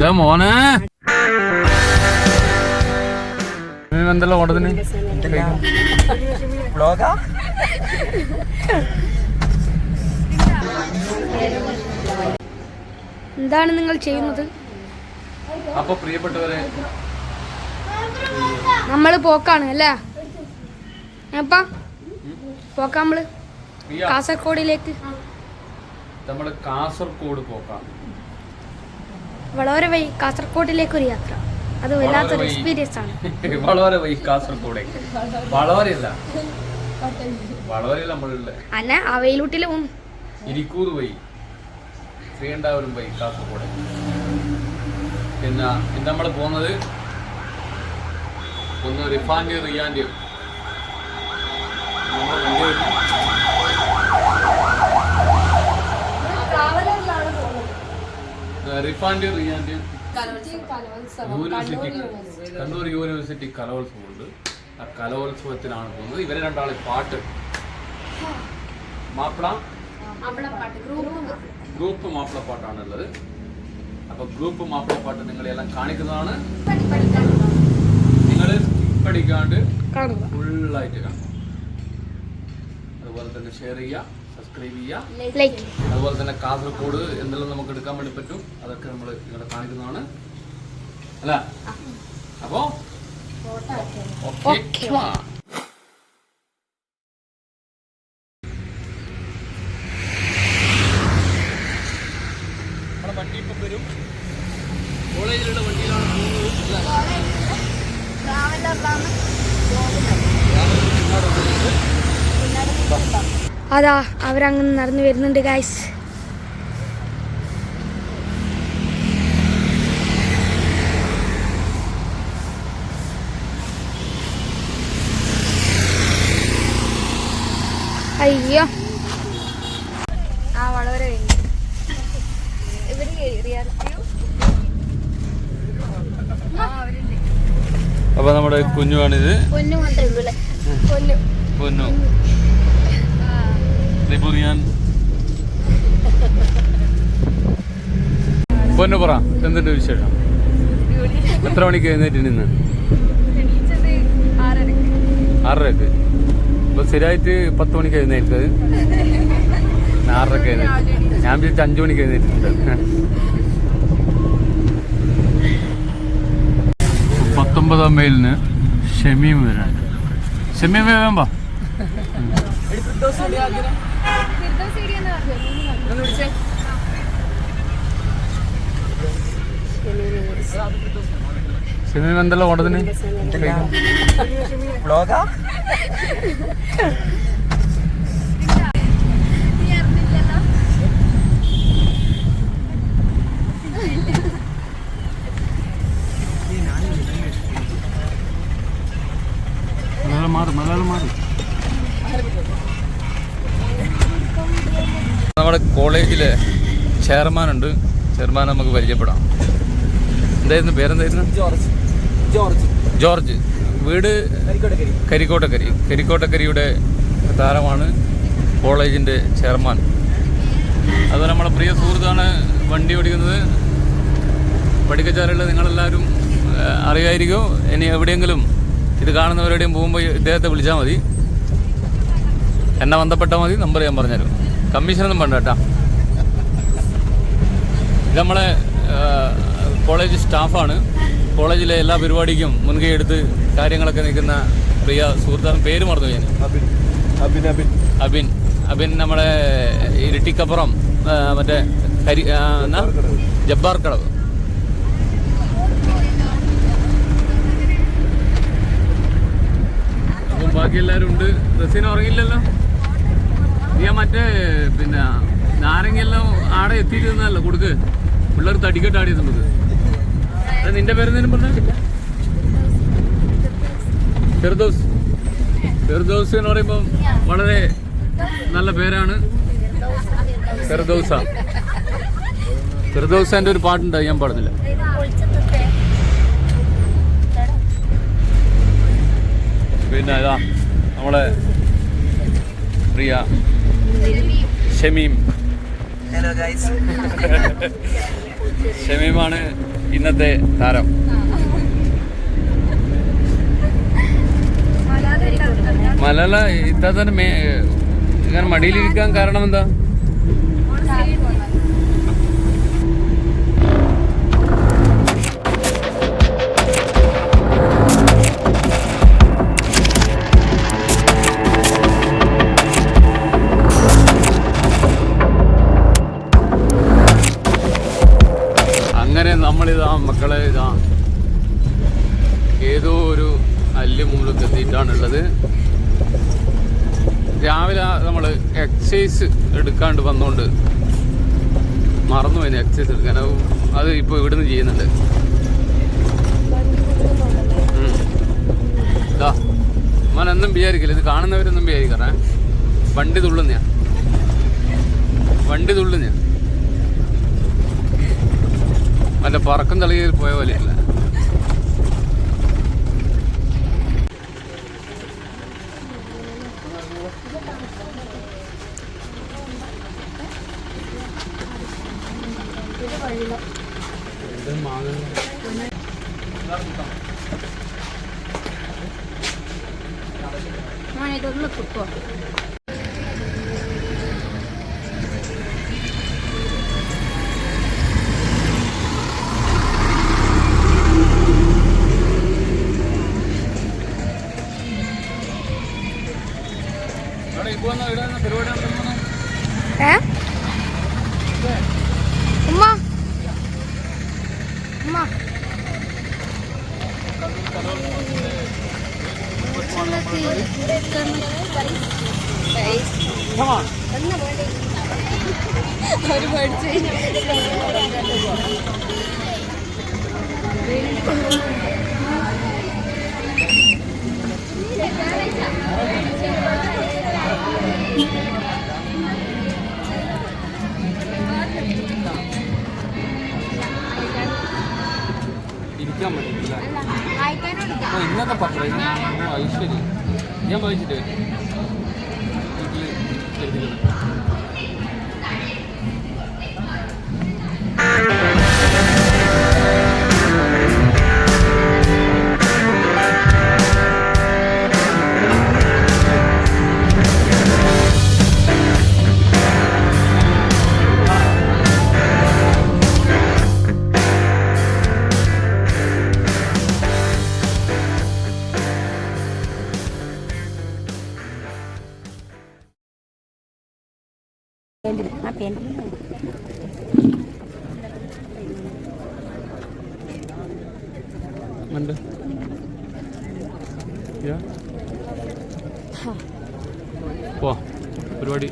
എന്താ മോനെ? എന്തെല്ലാം ഓടത്തിന്? എന്താണ് നിങ്ങൾ ചെയ്യുന്നത്? അപ്പൊ പ്രിയപ്പെട്ടവരെ നമ്മൾ പോക്കാണ് അല്ലേ? അപ്പ പോക്കാം നമ്മൾ? കാസർകോടിലേക്ക്. കാസർഗോഡിലേക്ക് നമ്മൾ കാസർഗോഡ് പോക്കാം വളരെ വൈ കാസർഗോഡിലേക്ക് ഒരു യാത്ര. അത് വല്ലാത്തൊരു എക്സ്പീരിയൻസ് ആണ്. വളവരെ വളരെ കാസർഗോഡേക്ക് വളവരല്ല വളവരല്ല നമ്മളുടെ അന്നെ അവയിലൂട്ടിൽ പോകും ഇരിക്കൂർ വൈ ശ്രീകണ്ഠാപുരം വൈ കാസർഗോഡ് പിന്നെ ഇന്ന് നമ്മൾ പോകുന്നത് ഒന്ന് റിഫാൻഡ് റിയാൻഡ് റിഫാൻഡ് റിയാൻഡ് യൂണിവേഴ്സിറ്റി കണ്ണൂർ യൂണിവേഴ്സിറ്റി കലോത്സവമുണ്ട്. ആ കലോത്സവത്തിനാണ് പോകുന്നത്. ഇവരെ രണ്ടാളെ പാട്ട്. മാപ്പിള? ഗ്രൂപ്പ് മാപ്പിളപ്പാട്ടാണുള്ളത്. അപ്പൊ ഗ്രൂപ്പ് മാപ്പിളപ്പാട്ട് നിങ്ങളെല്ലാം കാണിക്കുന്നതാണ്. നിങ്ങൾ പഠിക്കാണ്ട് ഫുള്ളായിട്ട് കാണും അതുപോലെ തന്നെ ഷെയർ ചെയ്യുക. സബ്സ്ക്രൈബ് ചെയ്യുക. അതുപോലെ തന്നെ കാസർഗോഡ് എന്തെല്ലാം നമുക്ക് എടുക്കാൻ വേണ്ടി പറ്റും അതൊക്കെ നമ്മൾ ഇവിടെ കാണിക്കുന്നതാണ്. അല്ല? അപ്പോ ഓക്കെ Okay. അതാ അവരങ്ങനെ നടന്നു വരുന്നുണ്ട് ഗായ്സ് അയ്യോ. ആ വളരെ അപ്പൊ നമ്മുടെ കുഞ്ഞുവാണിത് പൊന്നു മാത്രമേ ഉള്ളൂ കുഞ്ഞു. പൊന്നു പൊന്നു ഞാൻ പൊന്നു പറ എന്തുണ്ട് വിശേഷം? എത്ര മണിക്ക് എഴുന്നേറ്റ് നിന്ന്? ആറരക്ക്. ഇപ്പൊ സ്ഥിരമായിട്ട് പത്ത് മണിക്ക് എഴുന്നേൽക്കത് ഞാൻ ആറരക്ക് എഴുന്നേറ്റ് ഞാൻ വിചാരിച്ചു അഞ്ചു മണിക്ക് എഴുന്നേറ്റിട്ടുണ്ട്. പത്തൊമ്പതാം മൈലിന് ഷമീം വരാൻ. ഷമീം വേഗം വാ ഷമീം എന്തെല്ലാം ഓടത്തിന് വ്ളോഗാ ചെയർമാൻ ഉണ്ട് ചെയർമാൻ നമുക്ക് പരിചയപ്പെടാം. എന്തായിരുന്നു? പേരെന്തായിരുന്നു? ജോർജ്. ജോർജ്. ജോർജ്. വീട് കരിക്കോട്ടക്കരി. കരിക്കോട്ടക്കരി. കരിക്കോട്ടക്കരിയുടെ താരമാണ് കോളേജിന്റെ ചെയർമാൻ. അത് നമ്മുടെ പ്രിയ സുഹൃത്താണ് വണ്ടി ഓടിക്കുന്നത്. പഠിക്കച്ചാറുള്ള നിങ്ങളെല്ലാവരും അറിയായിരിക്കും. ഇനി എവിടെയെങ്കിലും ഇത് കാണുന്നവരെവിടെയും പോകുമ്പോൾ ഇദ്ദേഹത്തെ വിളിച്ചാൽ മതി. എന്നെ ബന്ധപ്പെട്ടാൽ മതി. നമ്പർ ഞാൻ പറഞ്ഞുതരും. കമ്മീഷനൊന്നും വേണ്ട കേട്ടാ. ഇത് നമ്മളെ കോളേജ് സ്റ്റാഫാണ്. കോളേജിലെ എല്ലാ പരിപാടിക്കും മുൻകൈ എടുത്ത് കാര്യങ്ങളൊക്കെ നിൽക്കുന്ന പ്രിയ സുഹൃത്താണ് പേര് മറന്നു ഞാൻ. അബിൻ അബിൻ അബിൻ. അബിൻ നമ്മുടെ ഇരിട്ടിക്കപ്പുറം മറ്റേ കരി എന്നാ? ജബ്ബാർ കടവ്. അപ്പം ബാക്കി എല്ലാവരും ഉണ്ട്. റസീന ഉറങ്ങില്ലല്ലോ നീ മറ്റേ പിന്നെ നാരങ്ങെല്ലാം ആടെ എത്തിയിരുന്നല്ലോ കൊടുക്ക്. പിള്ളേർ തടിക്കെട്ട് നമുക്ക് അത് നിന്റെ പേരെന്തേലും പറഞ്ഞ? ഫിർദോസ്. ഫിർദോസ് എന്ന് പറയുമ്പോൾ വളരെ നല്ല പേരാണ്. ഫിർദോസ. ഫിർദോസാന്റെ ഒരു പാട്ടുണ്ട് ഞാൻ പാടുന്നില്ല. പിന്നെ ഇതാ നമ്മളെ പ്രിയ ഷമീം. ഹലോ ഗൈസ് ഷമീമാണ് ഇന്നത്തെ താരം. മലാല ഇത്താത്തന്റെ മേ ഇങ്ങനെ മടിയിലിരിക്കാൻ കാരണം എന്താ? മക്കളെ ഇതാ. ഏതോ ഒരു അല്ല് മൂലത്ത് എത്തിയിട്ടാണുള്ളത് രാവിലെ നമ്മൾ എക്സസൈസ് എടുക്കാണ്ട് വന്നുകൊണ്ട് മറന്നു പോയി എക്സസൈസ് എടുക്കാൻ. അത് ഇപ്പോൾ ഇവിടുന്ന് ചെയ്യുന്നുണ്ട്. ഇതാ എന്നും വിചാരിക്കില്ല. ഇത് കാണുന്നവരൊന്നും വിചാരിക്കാറേ. വണ്ടി തുള്ളുന്ന വണ്ടി തുള്ളുന്നയാ. മറ്റേ പറക്കം തളികയിൽ പോയ പോലെയല്ല ഇതൊന്ന് കുത്തോ അത് ഞാൻ വായിച്ചിട്ട് ഉണ്ട് യാ. പോ പരിപാടി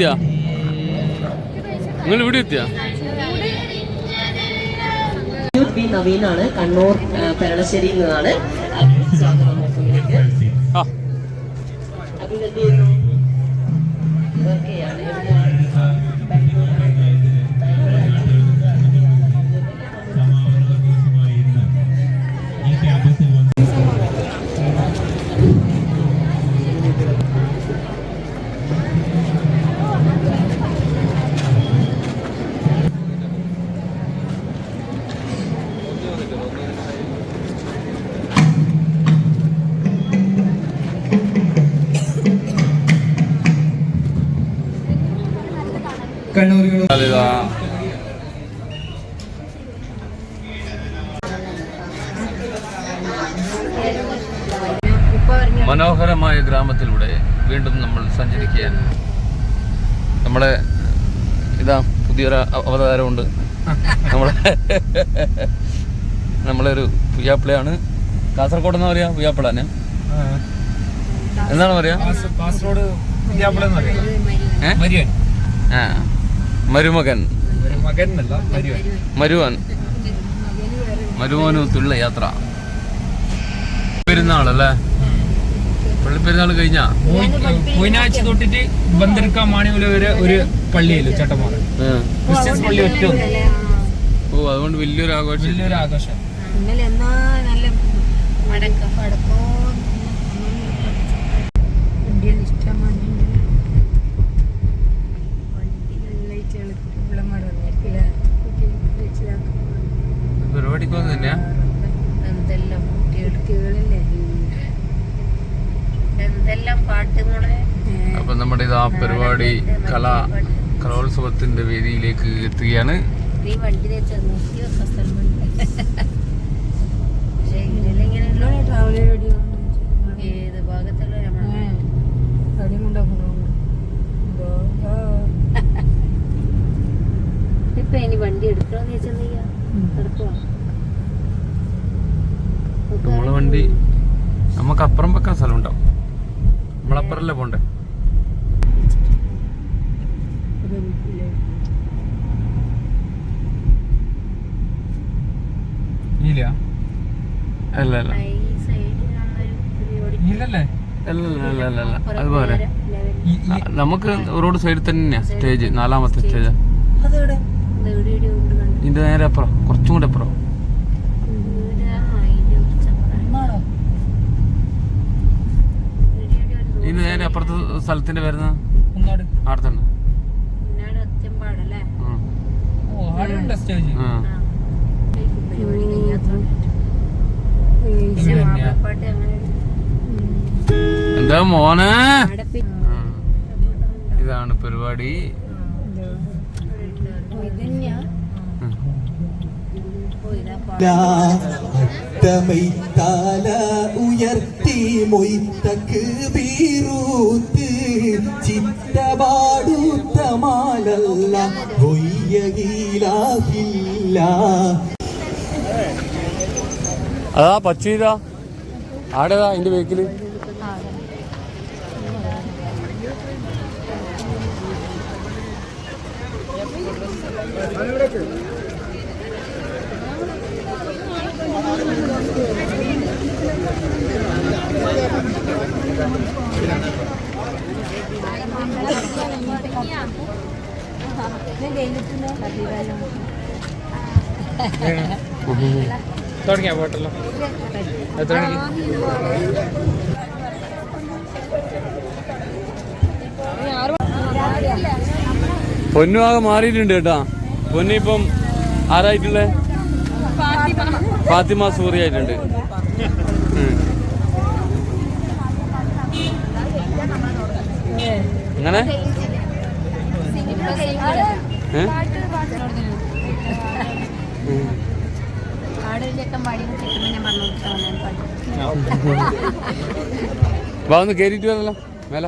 എത്തിയാ? നിങ്ങൾ ഇവിടെ എത്തിയാ? നവീനാണ് കണ്ണൂർ ആ, പെരളശ്ശേരിയിൽ നിന്നാണ്. മനോഹരമായ ഗ്രാമത്തിലൂടെ വീണ്ടും നമ്മൾ സഞ്ചരിക്കുകയാണ് നമ്മളെ ഇതാ പുതിയൊരു അവതാരമുണ്ട്. നമ്മളെ നമ്മളൊരു പുയ്യാപ്പിളയാണ് കാസർഗോഡ് എന്നാ പറയാ? പുയ്യാപ്പിളാന് എന്താണ് പറയാ? കാസർഗോഡ് മരുമകൻ. മരുവൻ. മരുവനു തുള്ള യാത്ര പെരുന്നാളല്ലേ? പള്ളിപ്പെരുന്നാൾ കഴിഞ്ഞാ പൂനാഴ്ച തൊട്ടിട്ട് ബന്ദർക്ക മാണിമല വരെ ഒരു പള്ളിയല്ലോ ചട്ടമാറ് ക്രിസ്ത്യൻസ് പള്ളി ഒറ്റ ഓ അതുകൊണ്ട് വലിയൊരു ആഘോഷം. വലിയൊരു ആഘോഷം. ഇന്നലെ എന്നാ നല്ല മടക്കം പടക്കോ വണ്ടിയിൽ ഇഷ്ടമാണ് വണ്ടിയിലുള്ള ചെളുപ്പിള്ളമാർ വന്നിരിക്കില്ല പരിപാടിക്ക് വന്നു തന്നെയാ എന്തെല്ലാം കുട്ടികളല്ലേ എന്തെല്ലാം പാട്ടുകളെ അപ്പൊ നമ്മുടെ ഇത് ആ പരിപാടി കലാ കലോത്സവത്തിന്റെ വേദിയിലേക്ക് എത്തുകയാണ്. ഇപ്പൊ ഇനി വണ്ടി എടുക്കുവാ? നമ്മളെ വണ്ടി നമുക്ക് അപ്പുറം വെക്കാൻ സ്ഥലം ഉണ്ടാവും നമ്മളപ്പുറല്ലേ പോണ്ടേ ഇല്ല അല്ല അല്ല ഈ സൈഡിലാണൊരു പരിപാടി ഇല്ലല്ലേ അല്ല അല്ല അല്ല അല്ല അതുപോലെ നമുക്ക് റോഡ് സൈഡിൽ തന്നെയാ സ്റ്റേജ് നാലാമത്തെ സ്റ്റേജ്. ഇതിന്റെ നേരെ അപ്പുറം കുറച്ചും കൂടെ അപ്പുറം. ഇന്ന് ഇതിന്റെ നേരെ അപ്പുറത്തെ സ്ഥലത്തിന്റെ വരുന്ന ആടുണ്ട സ്റ്റേജ്. ആ. ആ. പരിപാടി കഴിയാത്തോണ്ട് എങ്ങനെയാ? മാപ്പിളപ്പാട്ട് അങ്ങനെ എന്താ മോനെ. ഇതാണ് പരിപാടി. തല ഉയർത്തി മൊയ്ത്തക്ക് വീറൂത്ത് ചിത്തപാടൂത്ത മാലല്ല അതാ പച്ചീരാ. ആടേതാ അതിന്റെ ബേക്കിൽ തുടങ്ങിയ പോട്ടല്ലോ എത്ര മണിക്ക് പൊന്നുവാകെ മാറിയിട്ടുണ്ട് കേട്ടാ. പൊന്നു ഇപ്പം ആരായിട്ടുള്ളേ? ഫാത്തിമ സൂറി ആയിട്ടുണ്ട്. അങ്ങനെ ഏ? ഉം. ആടെ ഒരു ചെക്കൻ പാടി കിട്ടുമ്പോ ഞാൻ പറഞ്ഞു കൊടുത്താൽ പാട്ട് വാ ഒന്ന് കേറിയിട്ട് വരല്ലോ മേല.